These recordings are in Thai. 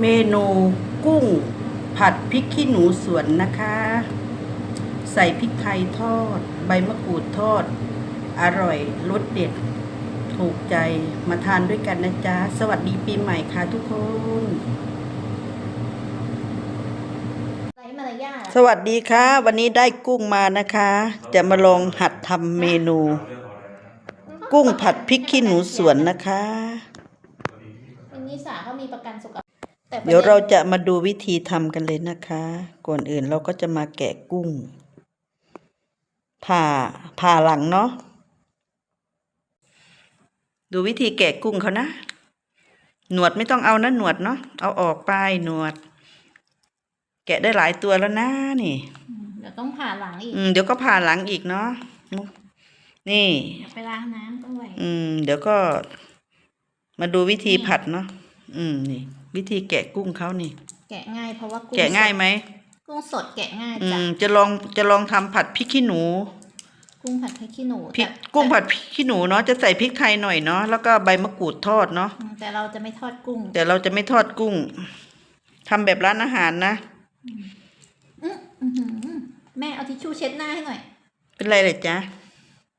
เมนูกุ้งผัดพริกขี้หนูสวนนะคะ ใส่พริกไทยทอด ใบมะกรูดทอด อร่อยรสเด็ด ถูกใจมาทานด้วยกันนะจ๊ะ สวัสดีปีใหม่ค่ะทุกคน ไร้มารยาทสวัสดีค่ะ วันนี้ได้กุ้งมานะคะ จะมาลองหัดทำเมนู กุ้งผัดพริกขี้หนูสวนนะคะมินิสาเขามีประกันสุขภาพ แต่ประเดี๋ยวเราจะมาดูวิธีทำกันเลยนะคะ ก่อนอื่นเราก็จะมาแกะกุ้ง ผ่าผ่าหลังเนาะ ดูวิธีแกะกุ้งเขานะ หนวดไม่ต้องเอานะหนวดเนาะ เอาออกไปหนวด แกะได้หลายตัวแล้วนะนี่ อืมเดี๋ยวต้องผ่าหลังอีกอืมเดี๋ยวก็ผ่าหลังอีกเนาะ นี่ เดี๋ยวไปล้างน้ำต้องไว้อืม เดี๋ยวก็มาดูวิธีผัดเนาะ อืม นี่ วิธีแกะกุ้งเขานี่ แกะง่ายเพราะว่ากุ้งแกะง่ายไหมสดกุ้งสดแกะง่ายอืจ้ะมจะลองจะลองทำผัดพริกขี้หนูกุ้งผัดพริกขี้หนูพริกแต่กุ้งผัดพริกขี้หนูเนาะจะใส่พริกไทยหน่อยเนาะแล้วก็ใบมะกรูดทอดเนาะอืมแต่เราจะไม่ทอดกุ้งแต่เราจะไม่ทอดกุ้งทำแบบร้านอาหารนะอื้ออื้อหือแม่เอาทิชชู่เช็ดหน้าให้หน่อย เป็นไรเลยจ๊ะ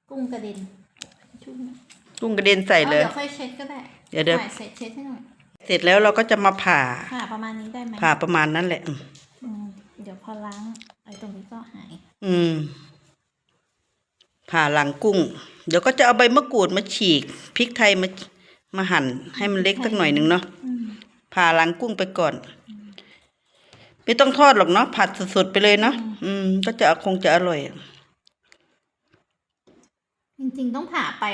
กุ้งกระเด็นทิชชู่กุ้งกระเด็นใส่เลยอาเดี๋ยวค่อยเช็ดก็ได้เดี๋ยวเดี๋ยว ถ่ายเสร็จเช็ดให้หน่อย เสร็จแล้วเราก็จะมาผ่า ผ่าประมาณนี้ได้ไหมผ่าประมาณนั้นแหละอืมอืมเดี๋ยวพอล้างไอ้ตรงนี้ก็หาย อืม ผ่าหลังกุ้ง เดี๋ยวก็จะเอาใบมะกรูดมาฉีกพริกไทยมามาหั่นให้มันเล็กสักหน่อยหนึ่งเนาะอืมผ่าหลังกุ้งไปก่อน ไม่ต้องทอดหรอกเนาะผัดสดๆไปเลยเนาะอืม ก็จะคงจะอร่อย จริงๆต้องผ่าไป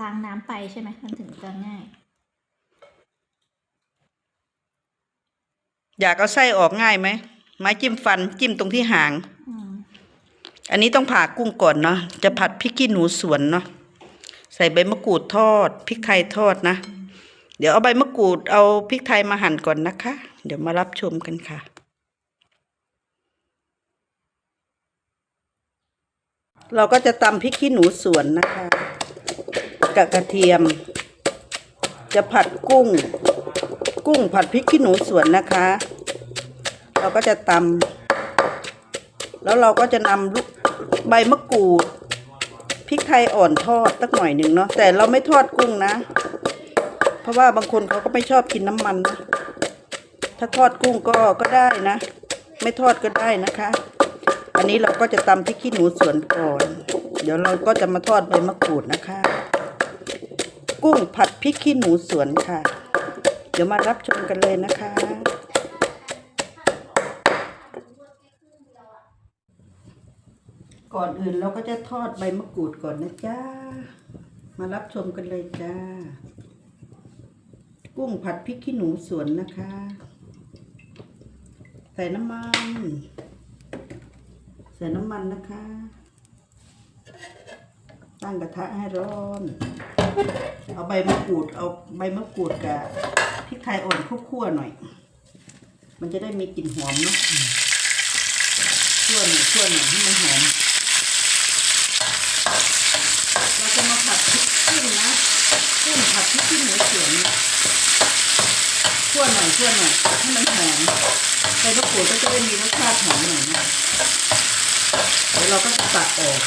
ล้างน้ำไปใช่ไหมมันถึงจะง่าย อยากเอาไส้ออกง่ายไหมไม้จิ้มฟันจิ้มตรงที่หางอืมอันนี้ต้องผ่ากุ้งก่อนเนาะจะผัดพริกขี้หนูสวนเนาะใส่ใบมะกรูดทอดพริกไทยทอดนะ เดี๋ยวเอาใบมะกรูดเอาพริกไทยมาหั่นก่อนนะคะ เดี๋ยวมารับชมกันค่ะเราก็จะตำพริกขี้หนูสวนนะคะกับกระเทียม จะผัดกุ้ง กุ้งผัดพริกขี้หนูสวนนะคะ เราก็จะตำแล้วเราก็จะนำใบมะกรูดพริกไทยอ่อนทอดสักหน่อยหนึ่งเนาะแต่เราไม่ทอดกุ้งนะ เพราะว่าบางคนเขาก็ไม่ชอบกินน้ำมันนะถ้าทอดกุ้งก็ก็ได้นะ ไม่ทอดก็ได้นะคะ อันนี้เราก็จะตำพริกขี้หนูสวนก่อน เดี๋ยวเราก็จะมาทอดใบมะกรูดนะคะ กุ้งผัดพริกขี้หนูสวนค่ะ ดี๋ยวมารับชมกันเลยนะคะ ก่อนอื่นเราก็จะทอดใบมะกรูดก่อนนะจ้า มารับชมกันเลยจ้า กุ้งผัดพริกขี้หนูสวนนะคะ ใส่น้ำมัน ใส่น้ำมันนะคะ ตั้งกระทะให้ร้อน เอาใบมะกรูด เอาใบมะกรูดกับ ริกไทยอ่อนคั่วๆหน่อย มันจะได้มีกลิ่นหอมเนาะคั่วหน่อยคั่วหน่อยให้มันหอม เราจะมาผัดพริกกุ้งนะกุ้งผัดพริกขี้หนูสวนคั่วหน่อยคั่วหน่อยให้มันหอมใบมะกรูดก็จะได้มีรสชาติหอมหน่อยนะเดี๋ยวเราก็จะตัดออก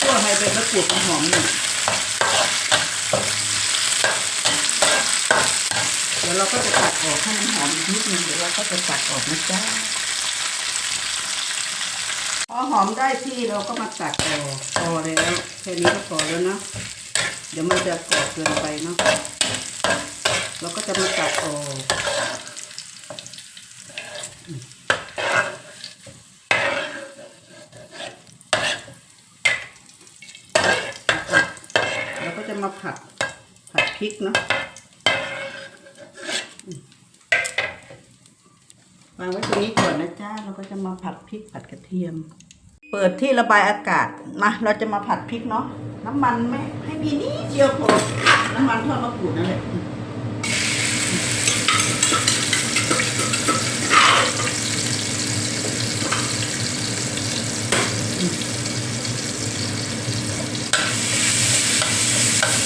คั่วให้ใบมะกรูดมันหอมหน่อย เดี๋ยวเราก็จะตัดออกให้มันหอมอีกนิดนึงเดี๋ยวเราก็จะตัดออกนะจ๊ะพอหอมได้ที่เราก็มาตักออกพอแล้วแค่นี้ก็พอแล้วเนาะเดี๋ยวมันจะกรอบเกินไปเนาะเราก็จะมาตักออกแล้วก็จะมาผัดผัด พริกเนาะวางไว้ตรงนี้ก่อนนะจ้าเราก็จะมาผัดพริกผัดกระเทียม เปิดที่ระบายอากาศมาเราจะมาผัดพริกเนาะน้ำมันไม่ให้มีนิดเดียวพอน้ำมันทอดมะกรูดนั่นแหละ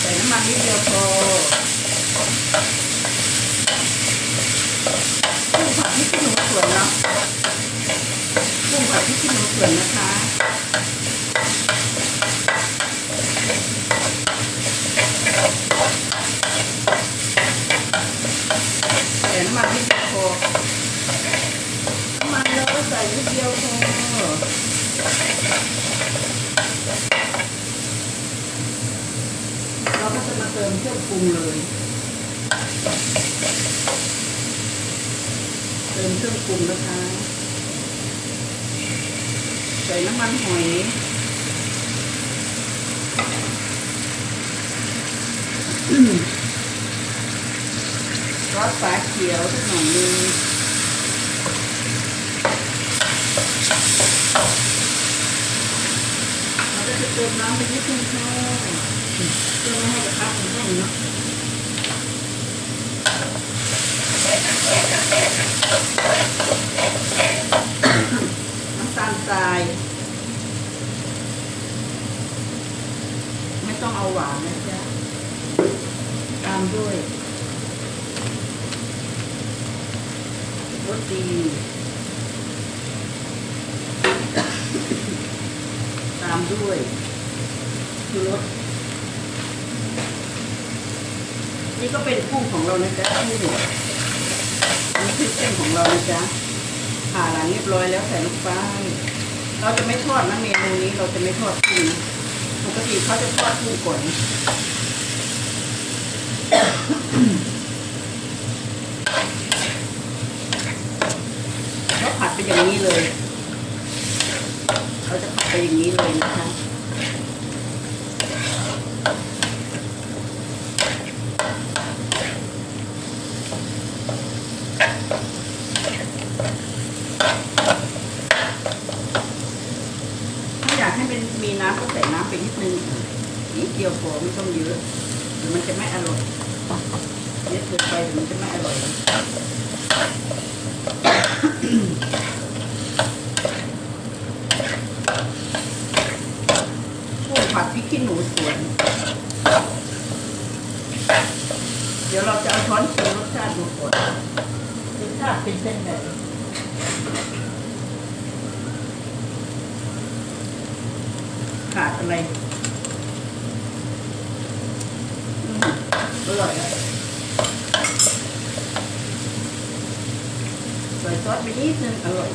ใส่น้ำมันนิดเดียวพอ ส่วนนะคะ แต่น้ำมันไม่พอน้ำมันเราก็ใส่นิดเดียวพอเราก็จะมาเติมเครื่องปรุงเลย เติมเครื่องปรุงนะคะ ใส่น้ำมันหอยซอสฝาเขียวสักหน่อยนึงเราจะเติมน้ำไปนิดนึงค่ะเพื่อไม่ให้กระทะมันแห้งเนาะน้ำตาลทราย ไม่ต้องเอา หวานนะจ๊ะตามด้วยรสดีตามด้วยคือรสนี่ก็เป็นกุ้งของเรานะจ๊ะกุ้งอันนี้คือเส้นของเรานะจ๊ะผ่าหลังเรียบร้อยแล้วใส่ลงไปเราจะไม่ทอดนะเมนูนี้เราจะไม่ทอดกุ้งนะ ปกติเขาจะทอดกุ้งก่อนเขาผัดไปอย่างนี้เลย เขาจะผัดไปอย่างนี้เลยนะคะ ถ้าอยากให้เป็นมีน้ำก็ใส่น้ำไปนิดนึงนิดเดียวพอไม่ต้องเยอะเดี๋ยวมันจะไม่อร่อยเยอะเกินไปเดี๋ยวมันจะไม่อร่อยกุ้งผัดพริกขี้หนูสวน เดี๋ยวเราจะเอาช้อนชิมรสชาติดูก่อนรสชาติเป็นเส้นแบบขาดอะไรอร่อยอะ ใส่ซอสไปนิดนึงอร่อย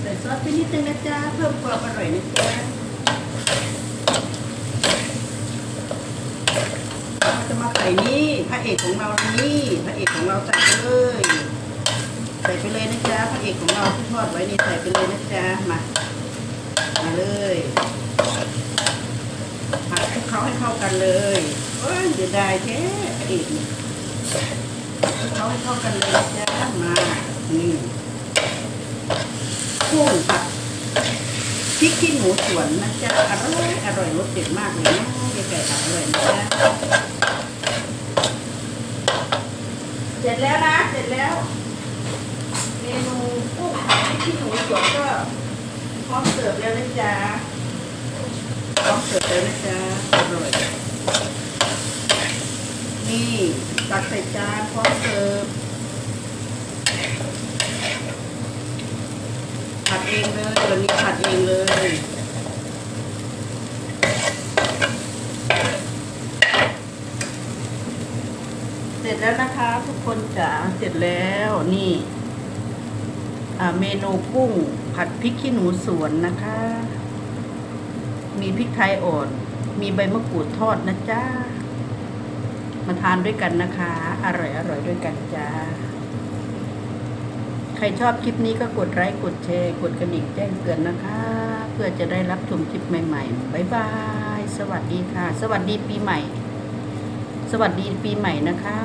ใส่ซอสไปนิดนึงนะจ๊ะเพิ่มความอร่อยนะจ๊ะเราจะมาใส่นี่พระเอกของเรานี่พระเอกของเราใส่ไปเลยใส่ไปเลยนะจ๊ะพระเอกของเราที่ทอดไว้นี่ใส่ไปเลยนะจ๊ะมามาเลย ผัดคลุกเคล้าให้เข้ากันเลยโอ้ยเดี๋ยวได้แท้พระเอกนี่คลุกเคล้าให้เข้ากันเลยจ๊ะมานี่กุ้งผัดพริกขี้หนูสวนนะจ๊ะอร่อยอร่อยรสเด็ดมากเลยนะยายไก่ผัดอร่อยนะจ๊ะเสร็จแล้วนะเสร็จแล้ว เมนูกุ้งผัดพริกขี้หนูสวนก็พร้อมเสิร์ฟแล้วนะจ๊ะพร้อมเสิร์ฟแล้วนะจ๊ะอร่อยนี่ตักใส่จานพร้อมเสิร์ฟผัดเองเลยวันนี้ผัดเองเลยเสร็จแล้วนะคะ ทุกคนจ๋าเสร็จแล้วนี่เมนูกุ้งผัดพริกขี้หนูสวนนะคะ มีพริกไทยอ่อน มีใบมะกรูดทอดนะจ๊ะมาทานด้วยกันนะคะ อร่อยอร่อยด้วยกันจ้า ใครชอบคลิปนี้ก็กดไลค์กดแชร์ กดกระดิ่งแจ้งเตือนนะคะ เพื่อจะได้รับชมคลิปใหม่ๆบ๊ายบาย สวัสดีค่ะ สวัสดีปีใหม่ สวัสดีปีใหม่นะคะ